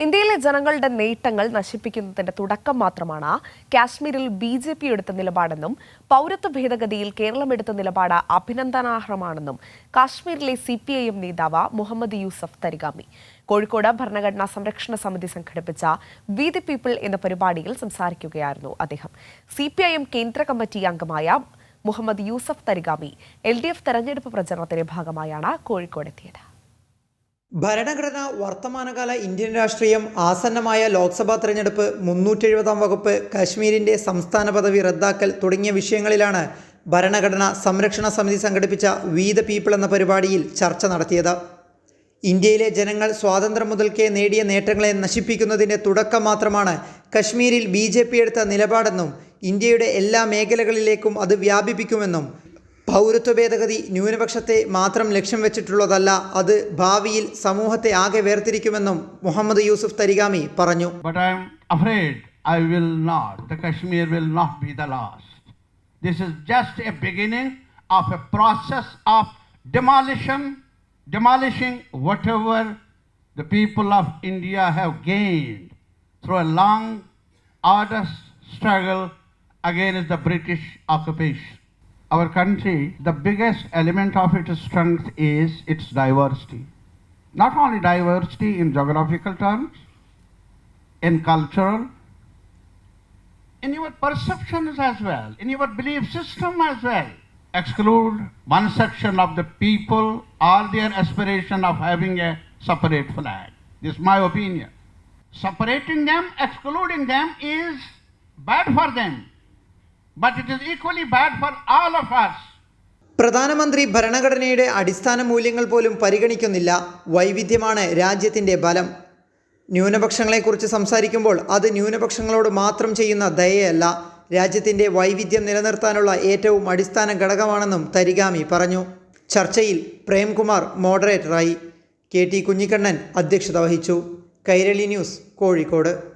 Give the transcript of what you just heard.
ഇന്ത്യയിലെ ജനങ്ങളുടെ നേട്ടങ്ങൾ നശിപ്പിക്കുന്നതിന്റെ തുടക്കം മാത്രമാണ് കാശ്മീരിൽ ബി ജെ പി എടുത്ത നിലപാടെന്നും പൗരത്വ ഭേദഗതിയിൽ കേരളം എടുത്ത നിലപാട് അഭിനന്ദനാർഹമാണെന്നും കാശ്മീരിലെ സി പി ഐ എം നേതാവ് മുഹമ്മദ് യൂസഫ് തരികാമി കോഴിക്കോട് ഭരണഘടനാ സംരക്ഷണ സമിതി സംഘടിപ്പിച്ച വി ദി പീപ്പിൾ എന്ന പരിപാടിയിൽ സംസാരിക്കുകയായിരുന്നു അദ്ദേഹം. സി പി ഐ എം കേന്ദ്ര കമ്മിറ്റി അംഗമായ Muhammad Yusuf Tarigami L D F തെരഞ്ഞെടുപ്പ് പ്രചരണത്തിന്റെ ഭാഗമായാണ് കോഴിക്കോടെത്തിയത്. ഭരണഘടന വർത്തമാനകാല ഇന്ത്യൻ രാഷ്ട്രീയം ആസന്നമായ ലോക്സഭാ തെരഞ്ഞെടുപ്പ് മുന്നൂറ്റി എഴുപതാം വകുപ്പ് കാശ്മീരിന്റെ സംസ്ഥാന പദവി റദ്ദാക്കൽ തുടങ്ങിയ വിഷയങ്ങളിലാണ് ഭരണഘടന സംരക്ഷണ സമിതി സംഘടിപ്പിച്ച വി ദ പീപ്പിൾ എന്ന പരിപാടിയിൽ ചർച്ച നടത്തിയത്. ഇന്ത്യയിലെ ജനങ്ങൾ സ്വാതന്ത്ര്യം മുതൽക്കേ നേടിയ നേട്ടങ്ങളെ നശിപ്പിക്കുന്നതിന്റെ തുടക്കം മാത്രമാണ് കശ്മീരിൽ ബി ജെ പി എടുത്ത നിലപാടെന്നും ഇന്ത്യയുടെ എല്ലാ മേഖലകളിലേക്കും അത് വ്യാപിപ്പിക്കുമെന്നും പൗരത്വ ഭേദഗതി ന്യൂനപക്ഷത്തെ മാത്രം ലക്ഷ്യം വെച്ചിട്ടുള്ളതല്ല അത് ഭാവിയിൽ സമൂഹത്തെ ആകെ വേർതിരിക്കുമെന്നും മുഹമ്മദ് യൂസുഫ് തരിഗാമി പറഞ്ഞു But I am afraid I will not. The Kashmir will not be the last. This is just a beginning of a process of demolition, demolishing whatever the people of India have gained through a long, arduous struggle against the British occupation. Our country, the biggest element of its strength is its diversity. Not only diversity in geographical terms, in cultural, in your perceptions as well, in your belief system as well. Exclude one section of the people or their aspiration of having a separate flag. This is my opinion. Separating them, excluding them is bad for them, but it is equally bad for all of us. പ്രധാനമന്ത്രി ഭരണഘടനയുടെ അടിസ്ഥാന മൂല്യങ്ങൾ പോലും പരിഗണിക്കുന്നില്ല. വൈവിധ്യമാണ് രാജ്യത്തിന്റെ ബലം. ന്യൂനപക്ഷങ്ങളെക്കുറിച്ച് സംസാരിക്കുമ്പോൾ അത് ന്യൂനപക്ഷങ്ങളോട് മാത്രം ചെയ്യുന്ന ദയയല്ല. രാജ്യത്തിന്റെ വൈവിധ്യം നിലനിർത്താനുള്ള ഏറ്റവും അടിസ്ഥാന ഘടകമാണെന്നും തരിഗാമി പറഞ്ഞു. ചർച്ചയിൽ പ്രേംകുമാർ മോഡറേറ്ററായി. കെ ടി കുഞ്ഞിക്കണ്ണൻ അധ്യക്ഷത വഹിച്ചു. കൈരളി ന്യൂസ് കോഴിക്കോട്.